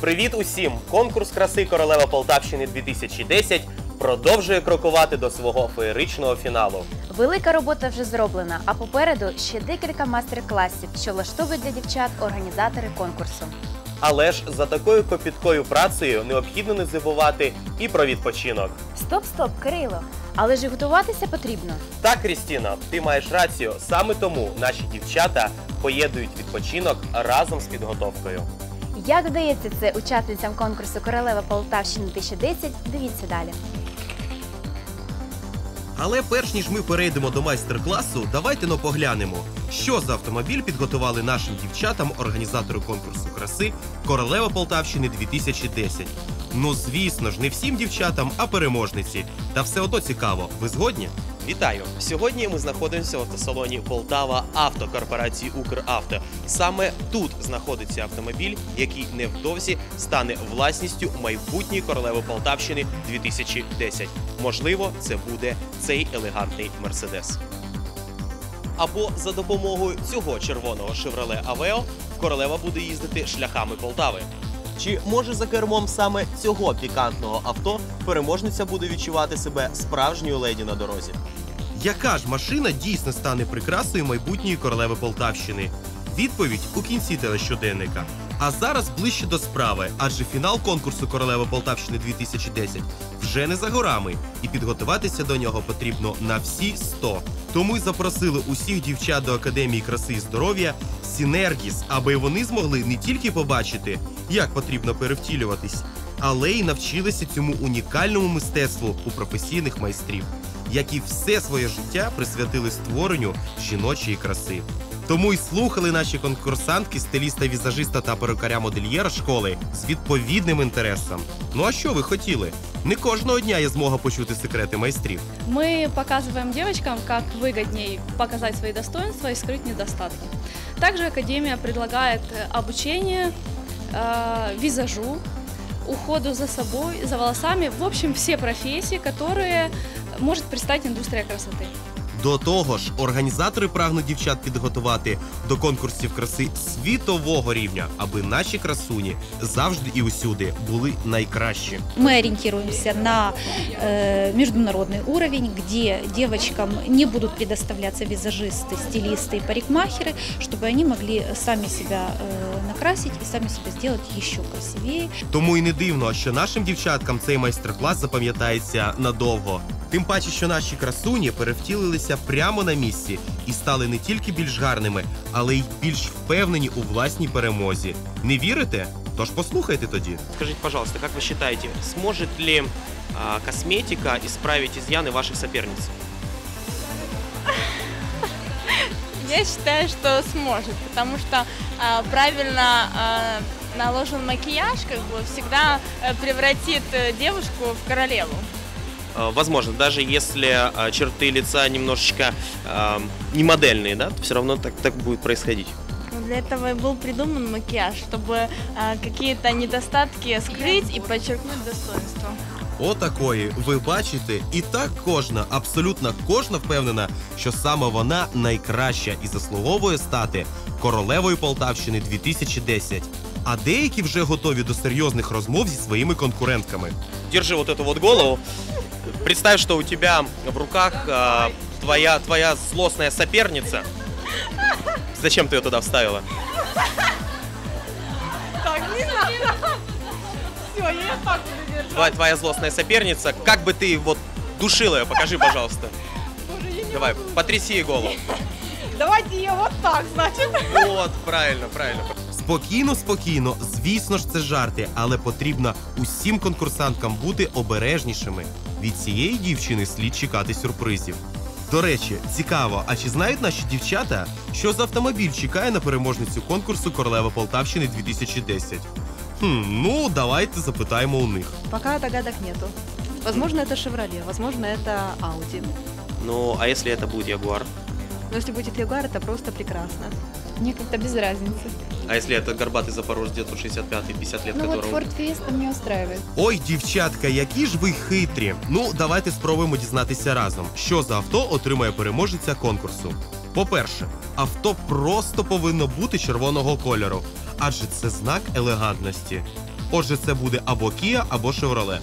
Привіт усім! Конкурс краси Королева Полтавщини 2010 продовжує крокувати до свого феєричного фіналу. Велика робота вже зроблена, а попереду ще декілька майстер-класів, що влаштовують для дівчат організатори конкурсу. Але ж за такою копіткою працею необхідно не забувати і про відпочинок. Стоп, стоп, Кирило. Але ж і готуватися потрібно. Так, Крістіна, ти маєш рацію. Саме тому наші дівчата поєднують відпочинок разом з підготовкою. Як вдається це учасницям конкурсу Королева Полтавщини 2010, дивіться далі. Але перш ніж ми перейдемо до майстер-класу, давайте но поглянемо, що за автомобіль підготували нашим дівчатам організатори конкурсу краси Королева Полтавщини 2010. Ну звісно ж, не всім дівчатам, а переможниці. Та все одно цікаво. Ви згодні? Вітаю! Сьогодні ми знаходимося в автосалоні Полтава Авто корпорації Укравто. Саме тут знаходиться автомобіль, який невдовзі стане власністю майбутньої королеви Полтавщини 2010. Можливо, це буде цей елегантний мерседес. Або за допомогою цього червоного Chevrolet Aveo королева буде їздити шляхами Полтави. Чи може за кермом саме цього пікантного авто переможниця буде відчувати себе справжньою леді на дорозі? Яка ж машина дійсно стане прикрасою майбутньої королеви Полтавщини? Відповідь у кінці телещоденника. А зараз ближче до справи, адже фінал конкурсу Королева Полтавщини 2010 вже не за горами, і підготуватися до нього потрібно на всі 100. Тому й запросили усіх дівчат до Академії краси і здоров'я Сінергіс, аби вони змогли не тільки побачити, як потрібно перевтілюватись, але й навчилися цьому унікальному мистецтву у професійних майстрів, які все своє життя присвятили створенню жіночої краси. Тому й слухали наші конкурсантки, стиліста, візажиста та перукаря модельєра школи з відповідним інтересом. Ну а що ви хотіли? Не кожного дня є змога почути секрети майстрів. Мы показываем девочкам, как выгоднее показать свои достоинства и скрыть недостатки. Также Академия предлагает э, обучение э, визажу, уходу за собой, за волосами, в общем, все профессии, которые может представить индустрия красоты. До того ж, організатори прагнуть дівчат підготувати до конкурсів краси світового рівня, аби наші красуні завжди і усюди були найкращі. Мы ориентируемся на э, международный уровень, где девочкам не будут предоставляться визажисты, стилисты и парикмахеры, чтобы они могли сами себя э, накрасить и сами себя сделать еще красивее. Тому й не дивно, що нашим дівчаткам цей майстер-клас запам'ятається надовго. Тим паче, що наші красуні перевтілилися прямо на місці і стали не тільки більш гарними, але й більш впевнені у власній перемозі. Не вірите? Тож послухайте тоді. Скажите, пожалуйста, как вы считаете, сможет ли а, косметика исправить изъяны ваших соперниц? Я считаю, что сможет, потому что а, правильно а, наложен макияж, как бы всегда э, превратит э, девушку в королеву. А, Возможно, даже если а, черты лица немножечко а, не модельные, да, то все равно так, так будет происходить. Но Для этого и был придуман макияж, чтобы а, какие-то недостатки скрыть и подчеркнуть достоинство. Отакої. Ви бачите, і так кожна, абсолютно кожна впевнена, що саме вона найкраща і заслуговує стати королевою Полтавщини 2010. А деякі вже готові до серйозних розмов зі своїми конкурентками. Держи вот эту вот голову. Представь, что у тебя в руках а, твоя, твоя злостная соперница. Зачем ты ее туда вставила? Так, не надо. Все, я так буду держать. Твоя, твоя злостная соперница. Как бы ты вот душила ее? Покажи, пожалуйста. Боже, я не Давай, могу. потряси ей голову. Давайте ее вот так, значит. Вот, правильно, правильно. Спокійно, спокійно, звісно ж, це жарти, але потрібно усім конкурсанткам бути обережнішими. Від цієї дівчини слід чекати сюрпризів. До речі, цікаво, а чи знають наші дівчата, що за автомобіль чекає на переможницю конкурсу Королева Полтавщини 2010? Хм, ну давайте запитаємо у них. Пока догадок нету. Возможно, это Шевроле, возможно, это Ауди. Ну, а если это будет Ягуар? Но если будет Ягуар, это просто прекрасно. Мне как-то без разницы. А если это горбатый запорожец где-то 65-й, 50 лет, Ну вот которого... Ford Fiesta мне устраивает. Ой, дівчатка, які ж ви хитрі. Ну, давайте спробуємо дізнатися разом, що за авто отримає переможеця конкурсу. По-перше, авто просто повинно бути червоного кольору, адже це знак елегантності. Отже, це буде або Kia, або Chevrolet.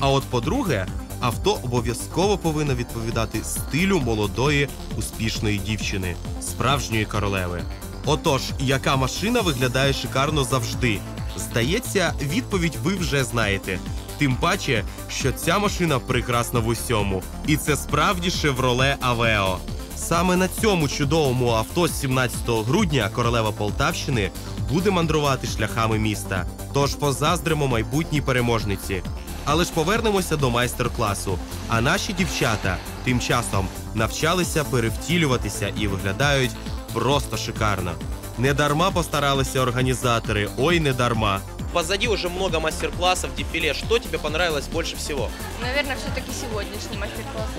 А от по-друге, авто обов'язково повинно відповідати стилю молодої успішної дівчини, справжньої королеви. Отож, яка машина виглядає шикарно завжди? Здається, відповідь ви вже знаєте. Тим паче, що ця машина прекрасна в усьому, і це справді Chevrolet Aveo. Саме на цьому чудовому авто з 17 грудня королева Полтавщини буде мандрувати шляхами міста. Тож позаздримо майбутній переможниці. Але ж повернемося до майстер-класу. А наші дівчата тим часом навчалися перевтілюватися і виглядають просто шикарно. Не дарма постаралися організатори, ой, не дарма. Позади уже много мастер-классов, дефиле. Что тебе понравилось больше всего? Наверное, все-таки сегодняшний мастер-класс.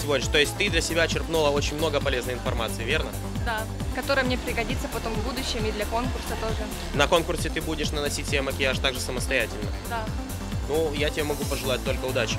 Сегодня, то есть ты для себя черпнула очень много полезной информации, верно? Да, которая мне пригодится потом в будущем и для конкурса тоже. На конкурсе ты будешь наносить себе макияж также самостоятельно. Да. Ну, я тебе могу пожелать только удачи.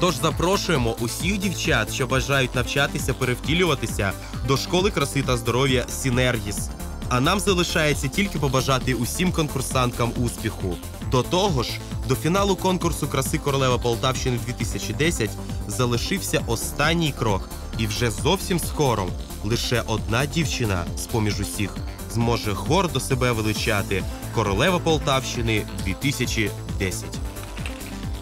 Тож запрошуємо усіх дівчат, що бажають навчатися перевтілюватися до школи краси та здоров'я Сінергіс. А нам залишається тільки побажати усім конкурсанткам успіху. До того ж, до фіналу конкурсу краси Королева Полтавщини 2010 залишився останній крок, і вже зовсім скоро лише одна дівчина з поміж усіх зможе гордо себе величати Королева Полтавщини 2010.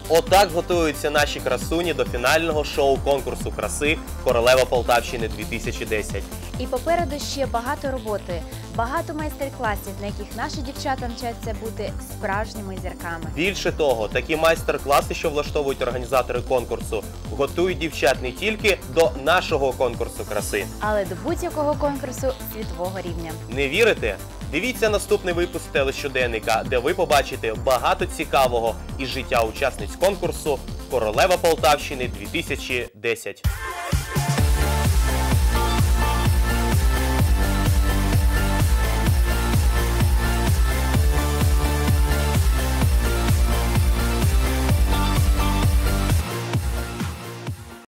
Отак готуються наші красуні до фінального шоу конкурсу краси Королева Полтавщини 2010. І попереду ще багато роботи, багато майстер-класів, на яких наші дівчата навчаться бути справжніми зірками. Більше того, такі майстер-класи, що влаштовують організатори конкурсу, готують дівчат не тільки до нашого конкурсу краси. Але до будь-якого конкурсу світового рівня. Не вірите? Дивіться наступний випуск телещоденника, де ви побачите багато цікавого із життя учасниць конкурсу Королева Полтавщини 2010.